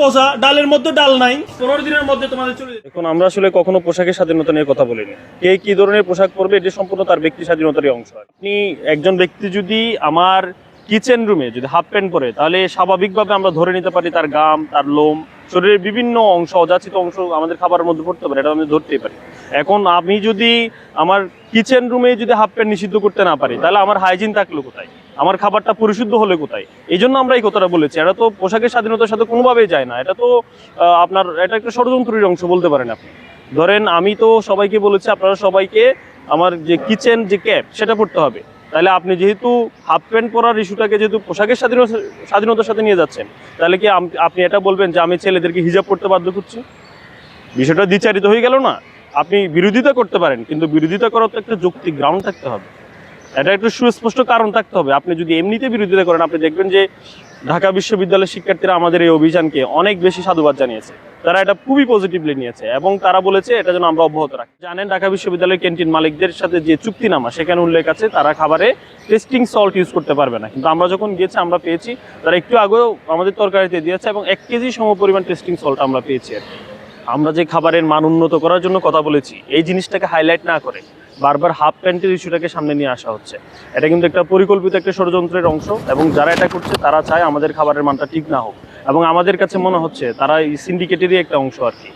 পচা, ডালের মধ্যে ডাল নাই। পনেরো দিনের মধ্যে তোমাদের চলে এখন আমরা আসলে কখনো পোশাকের স্বাধীনতা নিয়ে কথা বলিনি। কে কি ধরনের পোশাক পরবে, এটি সম্পূর্ণ তার ব্যক্তি স্বাধীনতারই অংশ। আপনি একজন ব্যক্তি যদি আমার কিচেন রুমে যদি হাফ প্যান্ট পরে, তাহলে স্বাভাবিকভাবে আমরা ধরে নিতে পারি তার গাম, তার লোম, শরীরের বিভিন্ন অংশ, অযাচিত অংশ আমাদের খাবারের মধ্যে পড়তে পারে, এটা আমি ধরতেই পারি। এখন আমি যদি আমার কিচেন রুমে যদি হাফ প্যান্ট নিষিদ্ধ করতে না পারি, তাহলে আমার হাইজিন থাকল কোথায়? আমার খাবারটা পরিশুদ্ধ হলে কোথায়? এই জন্য আমরা এই কথাটা বলেছি। এটা তো পোশাকের স্বাধীনতার সাথে কোনোভাবেই যায় না। এটা তো আপনার, এটা একটা ষড়যন্ত্রের অংশ বলতে পারেন আপনি। ধরেন, আমি তো সবাইকে বলেছি, আপনারা সবাইকে আমার যে কিচেন, যে ক্যাপ সেটা পড়তে হবে। তাহলে আপনি যেহেতু হাফ প্যান্ট পরার ইস্যুটাকে যেহেতু পোশাকের স্বাধীনতা, স্বাধীনতার সাথে নিয়ে যাচ্ছেন, তাহলে কি আপনি এটা বলবেন যে আমি ছেলেদেরকে হিজাব পড়তে বাধ্য করছি? বিষয়টা দ্বিচারিত হয়ে গেল না। আপনি বিরোধিতা করতে পারেন, কিন্তু বিরোধিতা করার তো একটা যৌক্তিক গ্রাউন্ড থাকতে হবে। এটা একটু সুস্পষ্ট কারণ থাকতে হবে। আপনি যদি এমনিতে বিরোধিতা করেন, আপনি দেখবেন যে ঢাকা বিশ্ববিদ্যালয়ের শিক্ষার্থীরা আমাদের এই অভিযানকে অনেক বেশি সাধুবাদ জানিয়েছে। তারা এটা খুবই পজিটিভলি নিয়েছে এবং তারা বলেছে এটা যেন আমরা অব্যাহত রাখি। জানেন, ঢাকা বিশ্ববিদ্যালয়ের ক্যান্টিন মালিকদের সাথে যে চুক্তিনামা, সেখানে উল্লেখ আছে, তারা খাবারে টেস্টিং সল্ট ইউজ করতে পারবে না। কিন্তু আমরা যখন গিয়েছি আমরা পেয়েছি, তারা একটু আগেও আমাদের তরকারিতে দিয়েছে এবং এক কেজি সম পরিমাণ টেস্টিং সল্ট আমরা পেয়েছি আমরা যে খাবারের মান উন্নত করার জন্য কথা বলেছি, এই জিনিসটাকে হাইলাইট না করে বারবার হাফ প্যান্টের ইস্যুটাকে সামনে নিয়ে আসা হচ্ছে। এটা কিন্তু একটা পরিকল্পিত একটা ষড়যন্ত্রের অংশ এবং যারা এটা করছে, তারা চায় আমাদের খাবারের মানটা ঠিক না হোক। এবং আমাদের কাছে মনে হচ্ছে তারা এই সিন্ডিকেটেরই একটা অংশ আর কি।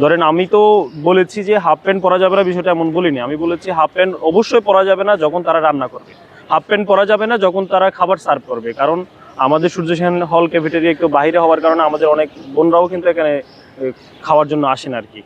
ধরেন আমি তো বলেছি যে হাফ প্যান্ট পরা যাবে না, বিষয়টা এমন বলিনি। আমি বলেছি হাফ প্যান্ট অবশ্যই পরা যাবে না যখন তারা রান্না করবে। হাফ প্যান্ট পরা যাবে না যখন তারা খাবার সার্ভ করবে। কারণ আমাদের সূর্য সেন হল ক্যাফেটেরিয়া একটু বাইরে হওয়ার কারণে আমাদের অনেক বোনরাও কিন্তু এখানে খাওয়ার জন্য আসেন আর কি।